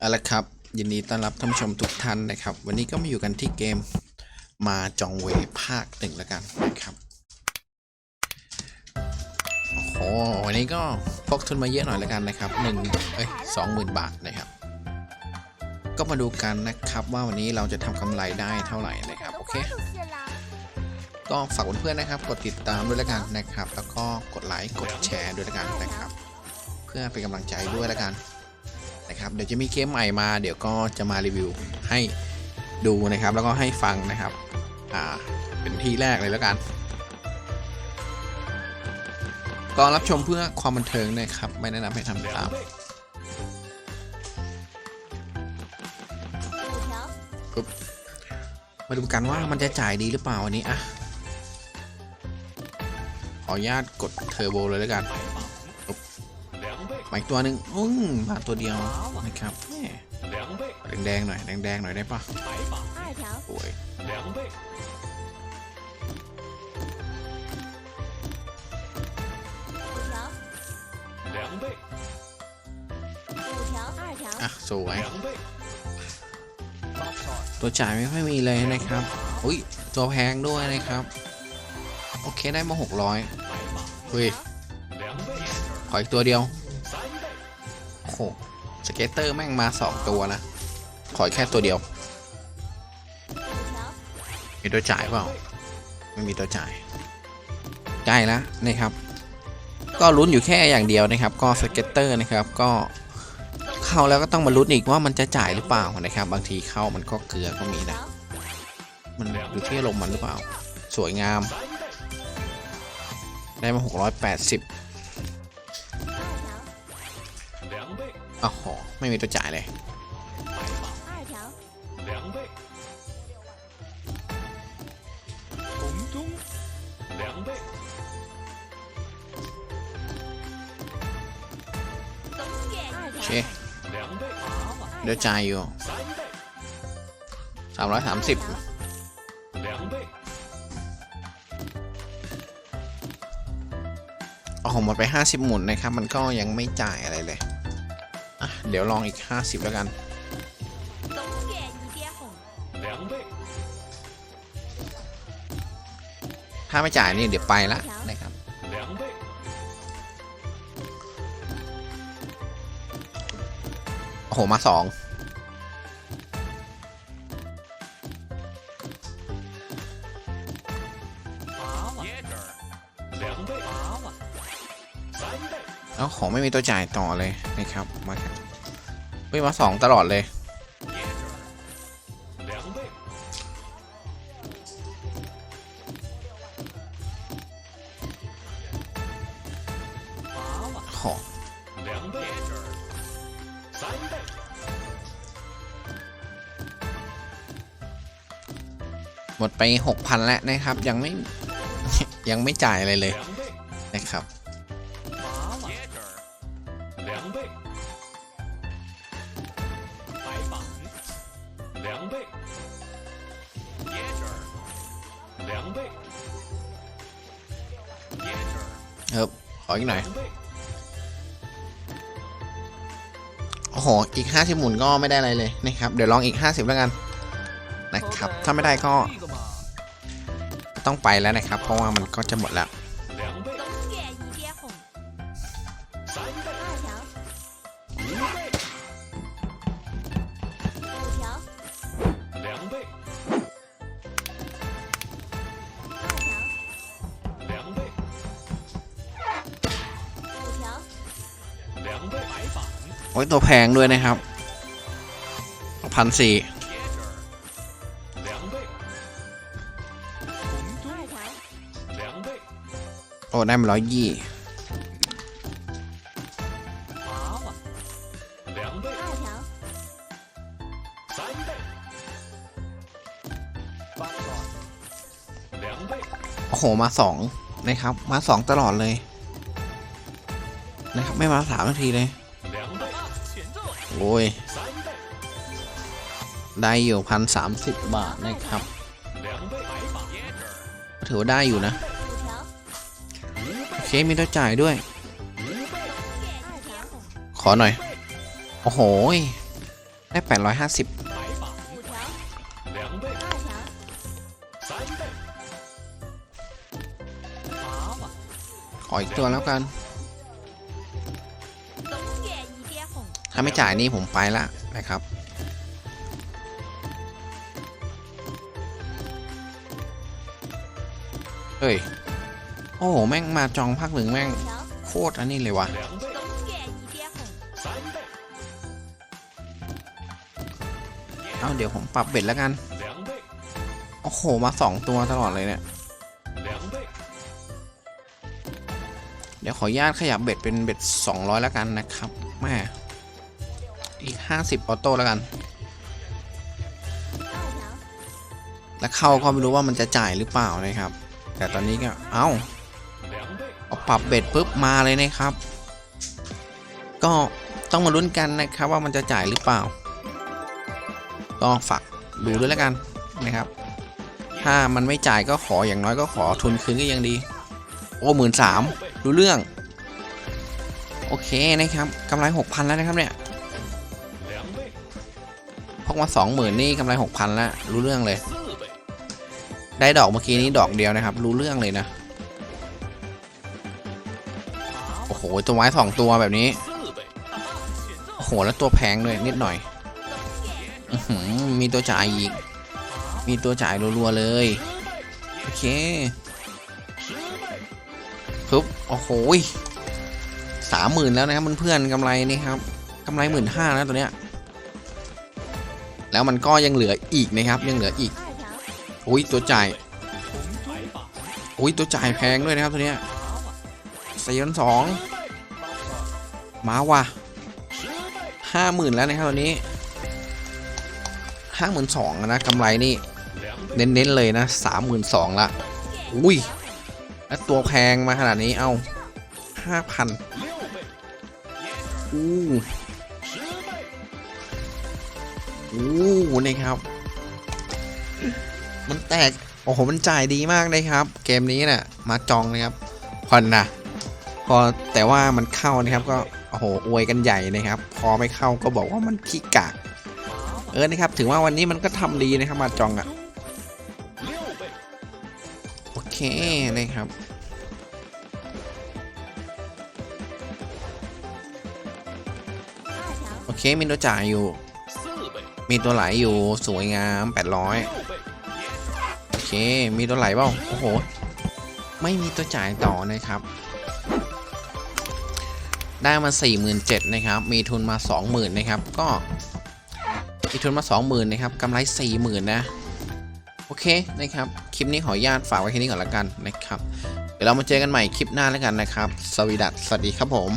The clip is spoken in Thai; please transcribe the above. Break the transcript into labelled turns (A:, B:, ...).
A: เอาละครับ ยินดีต้อนรับท่านผู้ชมทุกท่านนะครับ วันนี้ก็มาอยู่กันที่เกมมาจองเวภาคหนึ่งแล้วกันนะครับโอ้โหวันนี้ก็พกทุนมาเยอะหน่อยแล้วกันนะครับหนึ่งเอ้ยสองหมื่นบาทนะครับ ก็มาดูกันนะครับว่าวันนี้เราจะทำกำไรได้เท่าไหร่นะครับโอเคก็ฝากเพื่อนๆนะครับ กดติดตามด้วยแล้วกันนะครับ แล้วก็กดไลค์กดแชร์ด้วยแล้วกันนะครับ เพื่อเป็นกำลังใจด้วยแล้วกัน นะครับเดี๋ยวจะมีเกมใหม่มา เดี๋ยวก็จะมารีวิวให้ดูนะครับ แล้วก็ให้ฟังนะครับอ่าเป็นที่แรกเลยแล้วกัน ก็รับชมเพื่อความบันเทิงนะครับ ไม่แนะนำให้ทำตามมาดูกันว่ามันจะจ่ายดีหรือเปล่าวันนี้อะขออนุญาตกดเทอร์โบเลยแล้วกัน ไปตัวหนึ่งอืมผ่านตัวเดียวนะครับแดงๆหน่อยแดงๆหน่อยได้ปะโอ้ยอะสวยตัวจ่ายไม่ค่อยมีเลยนะครับอุ้ยตัวแพงด้วยนะครับ โอเคได้มา 600เฮ้ยขออีกตัวเดียว เกตเตอร์แม่งมา2ตัวนะ ขอแค่ตัวเดียว，มีตัวจ่ายเปล่า ไม่มีตัวจ่ายใกล้แล้วนะครับ ก็ลุ้นอยู่แค่อย่างเดียวนะครับ ก็สเกตเตอร์นะครับ ก็เข้าแล้วก็ต้องมาลุ้นอีกว่ามันจะจ่ายหรือเปล่านะครับ บางทีเข้ามันก็เกลือก็มีนะ มันอยู่ที่ลมมันหรือเปล่า สวยงาม ได้มา 680 อ้โห ไม่มีตัวจ่ายเลยโอเคเดี๋ยวจ่ายอยู่
B: สา
A: ม
B: ร้อยสามสิบ
A: เอาองหมดไปห้าสิบหมุนนะครับ มันก็ยังไม่จ่ายอะไรเลย อะ เดี๋ยวลองอีก 50 แล้วกัน ถ้าไม่จ่ายนี่เดี๋ยวไปละนะครับโอ้โห มาสอง แล้วของไม่มีตัวจ่ายต่อเลยนะครับมาครับเฮ้ยมาสองตลอดเลยโอ้หมดไป 6,000 แล้วนะครับ ยังไม่ยังไม่จ่ายอะไรเลยนะครับ ครับขออีกหน่อย โอ้โห อีก 50 หมุนก็ไม่ได้อะไรเลยนะครับ เดี๋ยวลองอีก 50 แล้วกัน นะครับ ถ้าไม่ได้ก็ ต้องไปแล้วนะครับ เพราะว่ามันก็จะหมดแล้ว โอ้ยตัวแพงด้วยนะครับพันสี่โอ้ได้มาร้อยยี่โอ้โห มาสองนะครับ มาสองตลอดเลย นะครับ ไม่มาสามนาทีเลย โอ้ย ได้อยู่พันสามสิบบาทนะครับ ถือว่าได้อยู่นะ โอเค มีตัวจ่ายด้วย ขอหน่อย โอ้โห ได้
C: แป
B: ดร้
C: อย
B: ห้าสิบ
A: ขออีกตัวแล้วกันาไม่จ่ายนี่ผมไปละนะครับ เฮ้ย โอ้ แม่งมาจองภาคหนึ่งแม่งโคตรอันนี้เลยวะเอาเดี๋ยวผมปรับเบ็ดแล้วกัน โอ้โห มาสองตัวตลอดเลยเนี่ย เดี๋ยวขออนุญาตขยับเบ็ดเป็นเบ็ด 200 แล้วกันนะครับแม่ อีก 50 ออโต้แล้วกัน แล้วเข้าก็ไม่รู้ว่ามันจะจ่ายหรือเปล่านะครับ แต่ตอนนี้ก็เอา้เอาปรับเบ็ดปุ๊บมาเลยนะครับ ก็ต้องมาลุ้นกันนะครับว่ามันจะจ่ายหรือเปล่า ก็ฝากดูด้วยแล้วกันนะครับ ถ้ามันไม่จ่ายก็ขออย่างน้อยก็ขอทุนคืนก็ยังดี โอ้หมื่นสามรู้เรื่อง โอเคนะครับกำไรหกพันแล้วนะครับเนี่ย พกมา 20,000 นี่กำไร 6,000แล้วรู้เรื่องเลย ได้ดอกเมื่อกี้นี้ดอกเดียวนะครับ รู้เรื่องเลยนะ โอ้โห ตัวไม้สองตัวแบบนี้ โอ้โห แล้วตัวแพงด้วยนิดหน่อยอมีตัวจ่ายอีก มีตัวจ่ายรัวๆเลย โอเคปุ๊บโอ้โหสามหมื่นแล้วนะครับเพื่อนๆกำไรนี่ครับกำไรหมื่นห้าแล้วตัวเนี้ย แล้วมันก็ยังเหลืออีกนะครับ ยังเหลืออีกอุ้ยตัวจ่ายอุ้ยตัวจ่ายแพงด้วยนะครับตัวเนี้ยซีซั่นสองมาว่ะห้าหมื่นแล้วนะครับตัวนี้ห้าหมื่นสองนะกำไรนี่เน้นๆเลยนะสามหมื่นสองละอุ้ยแล้วตัวแพงมาขนาดนี้เอาห้าพันอู้
B: โอ้
A: นะครับ มันแตก โอ้โห มันจ่ายดีมากเลยครับ เกมนี้นะ่ะ มาจองนะครับผ่อนนะพอแต่ว่ามันเข้านะครับก็ โอ้โห อวยกันใหญ่นะครับ พอไม่เข้าก็บอกว่ามันขี้กากเออนะครับ ถึงว่าวันนี้มันก็ทำดีนะครับ มาจองอะ่ะ โอเคนะครับโอเคมินโดจ่ายอยู่ มีตัวไหลอยู่สวยงาม800โอเคมีตัวไหลเปล่าโอ้โหไม่มีตัวจ่ายต่อนะครับ ได้มา 47,000นะครับ มีทุนมา 20,000นะครับ ก็มีทุนมา 20,000นะครับกำไร 40,000นะโอเคนะครับ คลิปนี้ขออนุญาตฝากไว้แค่นี้ก่อนละกันนะครับ เดี๋ยวเรามาเจอกันใหม่คลิปหน้าแล้วกันนะครับ สวีดัสสวัสดีครับผม